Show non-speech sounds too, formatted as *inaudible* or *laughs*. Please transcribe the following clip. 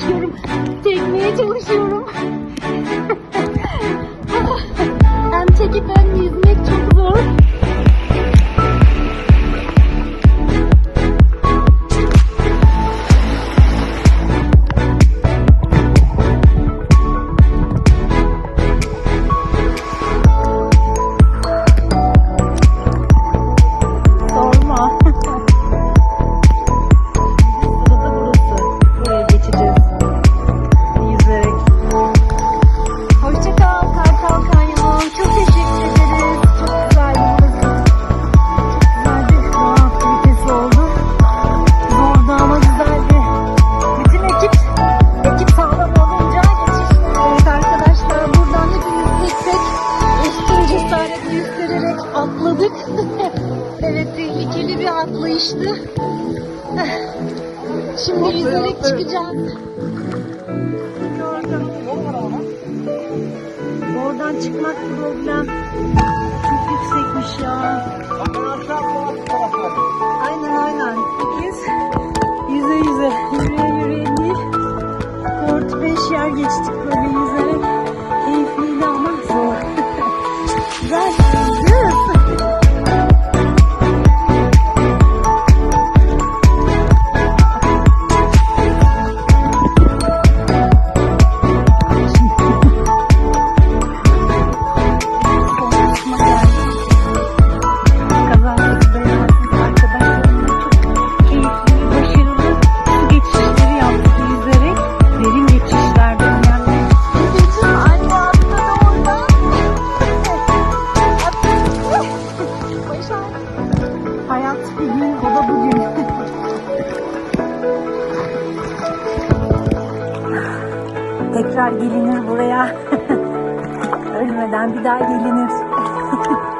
geçiyorum. Tekneye çalışıyorum. Evet tehlikeli bir atlayıştı. Şimdi yüzerek çıkacağız. Oradan çıkmak problem. Çok yüksekmiş ya. Aynen aynen. Biz yüze yüze, yürüye yürüye değil. 4-5 yer geçtik böyle Tekrar gelinir buraya. *laughs* Ölmeden bir daha gelinir. *laughs*